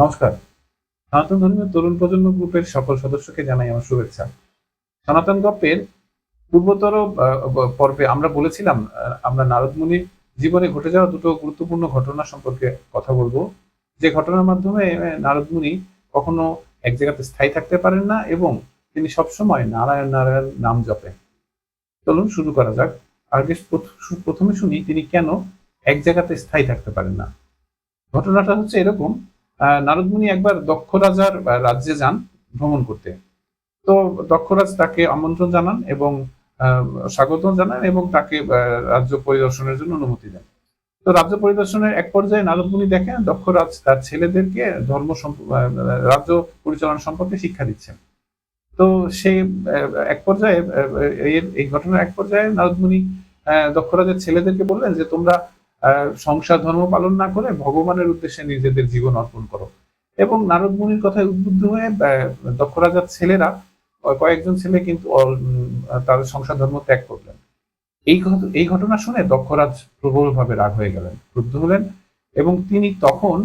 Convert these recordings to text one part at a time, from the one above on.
নমস্কার। সনাতন ধর্মীয় তরুণ প্রজন্ম গ্রুপের সকল সদস্যকে জানাই আমার শুভেচ্ছা। সনাতন গপ্পের পূর্বতর পর্বে আমরা বলেছিলাম আমরা নারদ মুনির জীবনে ঘটে যাওয়া দুটো গুরুত্বপূর্ণ ঘটনা সম্পর্কে কথা বলব। যে ঘটনার মাধ্যমে আহ, নারদ মুনি কখনো এক জায়গাতে স্থায়ী থাকতে পারেন না এবং তিনি সবসময় নারায়ণ নারায়ণ নাম জপেন। চলুন শুরু করা যাক। আগে প্রথ- প্রথমে শুনি তিনি কেন এক জায়গাতে স্থায়ী থাকতে পারেন না। ঘটনাটা হচ্ছে এরকম নারদমুনি একবার দক্ষ রাজার রাজ্যে যান ভ্রমণ করতে। তো দক্ষরাজ তাকে আমন্ত্রণ জানান এবং স্বাগত জানান এবং তাকে রাজ্য পরিদর্শনের জন্য অনুমতি দেন। তো রাজ্য পরিদর্শনের এক পর্যায়ে নারদমুনি দেখেন দক্ষরাজ তার ছেলেদেরকে ধর্ম রাজ্য পরিচালনা সম্পর্কে শিক্ষা দিচ্ছেন। তো সে এক পর্যায়ে এই ঘটনার এক পর্যায়ে নারদমুনি দক্ষরাজের ছেলেদেরকে বললেন যে তোমরা সংসার ধর্ম পালন না করে ভগবানের উদ্দেশ্যে নিজেদের জীবন অর্পণ করো। এবং নারদ মুনির কথায় উদ্বুদ্ধ হয়ে দক্ষ রাজার ছেলেরা কয়েকজন ছেলে কিন্তু তাদের সংসার ধর্ম ত্যাগ করলেন। এই এই ঘটনা শুনে দক্ষরাজ প্রবলভাবে রাগ হয়ে গেলেন, ক্রুদ্ধ হলেন এবং তিনি তখন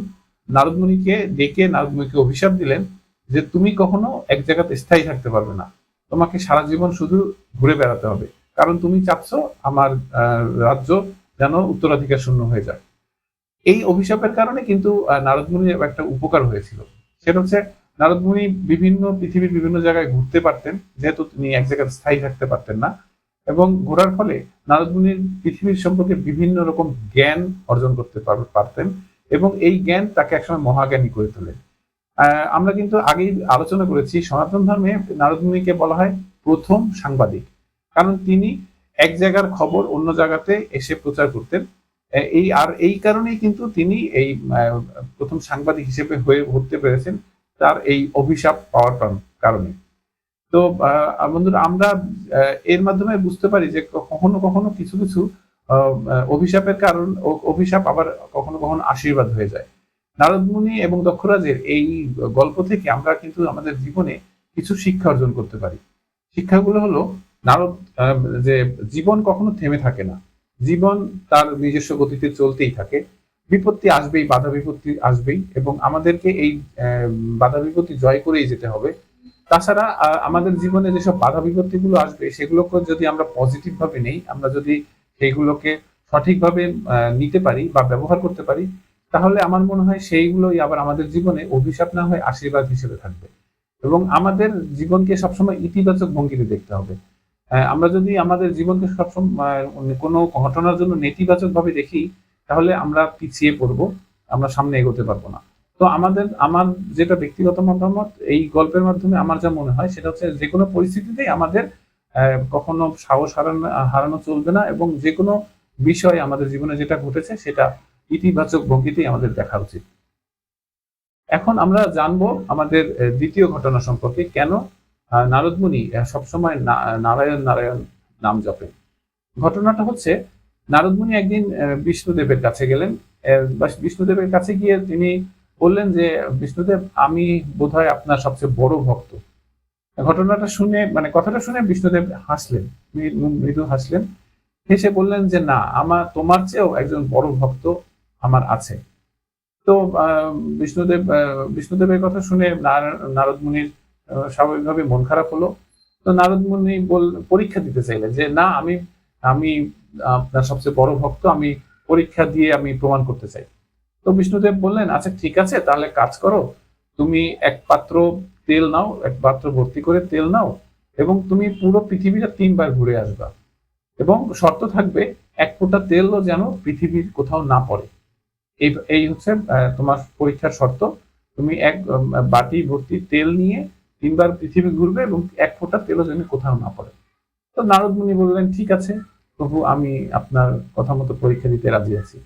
নারদ মুনিকে ডেকে নারদ মুনিকে অভিশাপ দিলেন যে তুমি কখনো এক জায়গাতে স্থায়ী থাকতে পারবে না। তোমাকে সারা জীবন শুধু ঘুরে বেড়াতে হবে। কারণ তুমি চাচ্ছ আমার রাজ্য যেন উত্তরাধিকার শূন্য হয়ে যায়। এই অভিশাপের কারণে কিন্তু নারদমুনির একটা উপকার হয়েছিল। সেটা হচ্ছে নারদমুনি বিভিন্ন পৃথিবীর বিভিন্ন জায়গায় ঘুরতে পারতেন, যেহেতু তিনি এক জায়গায় স্থায়ী থাকতে পারতেন না। এবং ঘোরার ফলে নারদমুনির পৃথিবীর সম্পর্কে বিভিন্ন রকম জ্ঞান অর্জন করতে পার- পারতেন এবং এই জ্ঞান তাকে একসময় মহাজ্ঞানী করে তোলে আমরা কিন্তু আগেই আলোচনা করেছি, সনাতন ধর্মে নারদমুনিকে বলা হয় প্রথম সাংবাদিক। কারণ তিনি এক জায়গার খবর অন্য জায়গাতে এসে প্রচার করতেন। এই, আর এই কারণেই কিন্তু তিনি এই প্রথম সাংবাদিক হিসেবে হয়ে উঠতে পেরেছেন তার এই অভিশাপ পাওয়ার কারণ- তো বন্ধুরা, আমরা এর মাধ্যমে বুঝতে পারি যে কখনো কখনো কিছু কিছু অভিশাপের কারণ অভিশাপ আবার কখনো কখনো আশীর্বাদ হয়ে যায়। নারদমুনি এবং দক্ষরাজের এই গল্প থেকে আমরা কিন্তু আমাদের জীবনে কিছু শিক্ষা অর্জন করতে পারি। শিক্ষাগুলো হলো নারদ যে জীবন কখনো থেমে থাকে না। জীবন তার নিজস্ব গতিতে চলতেই থাকে। বিপত্তি আসবেই, বাধা বিপত্তি আসবেই এবং আমাদেরকে এই বাধা বিপত্তি জয় করেই যেতে হবে। তাছাড়া আমাদের জীবনে যেসব বাধা বিপত্তিগুলো আসবে, সেগুলোকে যদি আমরা পজিটিভ ভাবে নেই, আমরা যদি সেইগুলোকে সঠিকভাবে নিতে পারি বা ব্যবহার করতে পারি, তাহলে আমার মনে হয় সেইগুলোই আবার আমাদের জীবনে অভিশাপ না হয়ে আশীর্বাদ হিসেবে থাকবে। এবং আমাদের জীবনকে সবসময় ইতিবাচক ভঙ্গিতে দেখতে হবে। আমরা যদি আমাদের জীবনকে সবসময় কোনো ঘটনার জন্য নেতিবাচক ভাবে দেখি, তাহলে আমরা পিছিয়ে পড়ব, আমরা সামনে এগোতে পারব না। তো আমাদের, আমার যেটা ব্যক্তিগত মতামত, এই গল্পের মাধ্যমে আমার যা মনে হয়, সেটা হচ্ছে যে কোনো পরিস্থিতিতেই আমাদের কখনো সাহস হারানো হারানো চলবে না এবং যে কোনো বিষয় আমাদের জীবনে যেটা ঘটেছে, সেটা ইতিবাচক ভঙ্গিতেই আমাদের দেখা উচিত। এখন আমরা জানব আমাদের দ্বিতীয় ঘটনা সম্পর্কে, কেন নারদমুনি সবসময় নারায়ণ নারায়ণ নাম জপেন। ঘটনাটা হচ্ছে নারদমুনি একদিন বিষ্ণুদেবের কাছে গেলেন। বিষ্ণুদেবের কাছে গিয়ে তিনি বললেন যে, বিষ্ণুদেব, আমি বোধহয় আপনার সবচেয়ে বড় ভক্ত। ঘটনাটা শুনে মানে কথাটা শুনে বিষ্ণুদেব হাসলেন মৃদু হাসলেন। হেসে বললেন যে, না, আমার, তোমার চেয়েও একজন বড় ভক্ত আমার আছে। তো বিষ্ণুদেব বিষ্ণুদেবের কথা শুনে নার- নারদ মুনির স্বাভাবিকভাবে মন খারাপ হলো। তো নারদ মুনি বল, পরীক্ষা দিতে চাইলেন যে, না, আমি আমি, আপনার সবচেয়ে বড় ভক্ত, আমি পরীক্ষা দিয়ে আমি প্রমাণ করতে চাই। তো বিষ্ণুদেব বললেন আচ্ছা ঠিক আছে, তাহলে কাজ করো। তুমি এক পাত্র তেল নাও, এক পাত্র ভর্তি করে তেল নাও এবং তুমি পুরো পৃথিবীটা তিনবার ঘুরে আসবা। এবং শর্ত থাকবে, এক ফোঁটা তেলও যেন পৃথিবীর কোথাও না পড়ে। এই এই হচ্ছে তোমার পরীক্ষার শর্ত। তুমি এক বাটি ভর্তি তেল নিয়ে তিনবার পৃথিবী ঘুরবে এবং এক ফোঁটা তেলও যেন কোথাও না পড়ে। তো নারদ মুনি বললেন, ঠিক আছে, প্রভু, আমি আপনার কথা মতো পরীক্ষা দিতে রাজি আছি।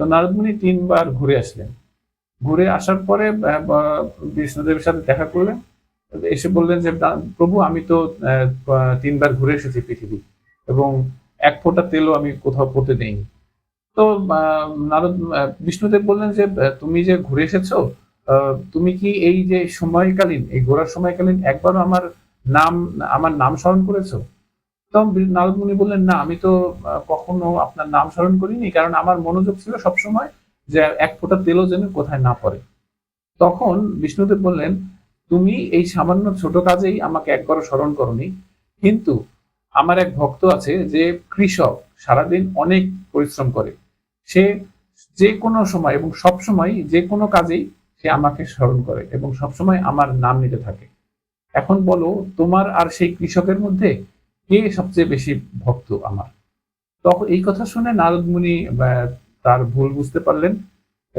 তো নারদ মুনি তিনবার ঘুরে আসলেন। ঘুরে আসার পরে বিষ্ণুদেবের সাথে দেখা করলেন। এসে বললেন যে প্রভু, আমি তো তিনবার ঘুরে এসেছি পৃথিবী এবং এক ফোঁটা তেলও আমি কোথাও পড়তে দেইনি। তো নারদ বিষ্ণুদেব বললেন যে তুমি যে ঘুরে এসেছ তুমি কি এই যে সময়কালীন, এই ঘোরার সময়কালীন একবারও আমার নাম আমার নাম স্মরণ করেছ? তো নারদ মুনি বললেন, না, আমি তো কখনো আপনার নাম স্মরণ করিনি, কারণ আমার মনোযোগ ছিল সবসময় যে এক ফোঁটা তেলও যেন কোথায় না পড়ে। তখন বিষ্ণুদেব বললেন, তুমি এই সামান্য ছোট কাজেই আমাকে একবারও স্মরণ করনি, কিন্তু আমার এক ভক্ত আছে যে কৃষক, সারাদিন অনেক পরিশ্রম করে। সে যে কোনো সময় এবং সব সময় যে কোনো কাজেই সে আমাকে স্মরণ করে এবং সবসময় আমার নাম নিতে থাকে। এখন বলো, তোমার আর সেই কৃষকের মধ্যে কে সবচেয়ে বেশি ভক্ত আমার? তখন এই কথা শুনে নারদ মুনি তার ভুল বুঝতে পারলেন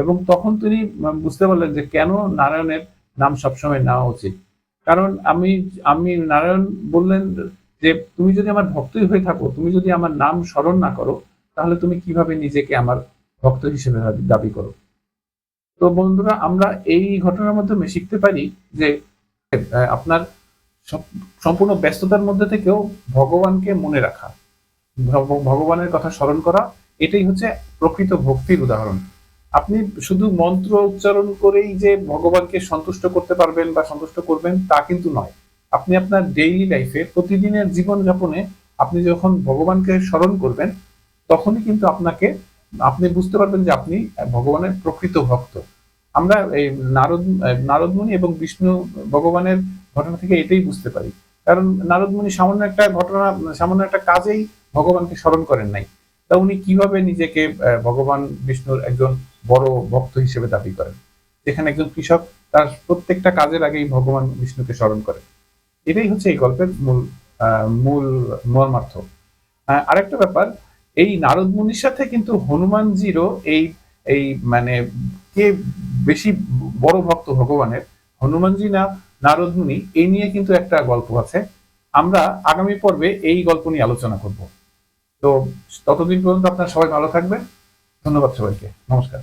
এবং তখন তিনি বুঝতে পারলেন যে কেন নারায়ণের নাম সবসময় নেওয়া উচিত। কারণ আমি আমি নারায়ণ বললেন যে, তুমি যদি আমার ভক্তই হয়ে থাকো, তুমি যদি আমার নাম স্মরণ না করো, তাহলে তুমি কীভাবে নিজেকে আমার ভক্ত হিসেবে দাবি করো? তো বন্ধুরা, আমরা এই ঘটনার মাধ্যমে শিখতে পারি যে আপনার সম্পূর্ণ ব্যস্ততার মধ্যে থেকেও ভগবানকে মনে রাখা, ভগ- ভগবানের কথা স্মরণ করা, এটাই হচ্ছে প্রকৃত ভক্তির উদাহরণ। আপনি শুধু মন্ত্র উচ্চারণ করেই যে ভগবানকে সন্তুষ্ট করতে পারবেন বা সন্তুষ্ট করবেন, তা কিন্তু নয়। আপনি আপনার ডেইলি লাইফে প্রতিদিনের জীবনযাপনে আপনি যখন ভগবানকে স্মরণ করবেন, তখনই কিন্তু আপনাকে আপনি বুঝতে পারবেন যে আপনি ভগবানের প্রকৃত ভক্ত। আমরা এই নারদ নারদমুনি এবং বিষ্ণু ভগবানের ঘটনা থেকে এটাই বুঝতে পারি। কারণ নারদমুনি সামান্য একটা ঘটনা, সামান্য একটা কাজেই ভগবানকে স্মরণ করেন নাই। তা উনি কীভাবে নিজেকে ভগবান বিষ্ণুর একজন বড় ভক্ত হিসেবে দাবি করেন? যেখানে একজন কৃষক, তার প্রত্যেকটা কাজের আগেই ভগবান বিষ্ণুকে স্মরণ করে এটাই হচ্ছে এই গল্পের মূল মূল মর্মার্থ। আরেকটা ব্যাপার এই নারদ মুনির সাথে কিন্তু হনুমানজিরও এই এই মানে কে বেশি বড় ভক্ত ভগবানের, হনুমানজি না নারদ মুনি এই নিয়ে কিন্তু একটা গল্প আছে। আমরা আগামী পর্বে এই গল্প নিয়ে আলোচনা করব। তো ততদিন পর্যন্ত আপনারা সবাই ভালো থাকবেন। ধন্যবাদ সবাইকে। নমস্কার।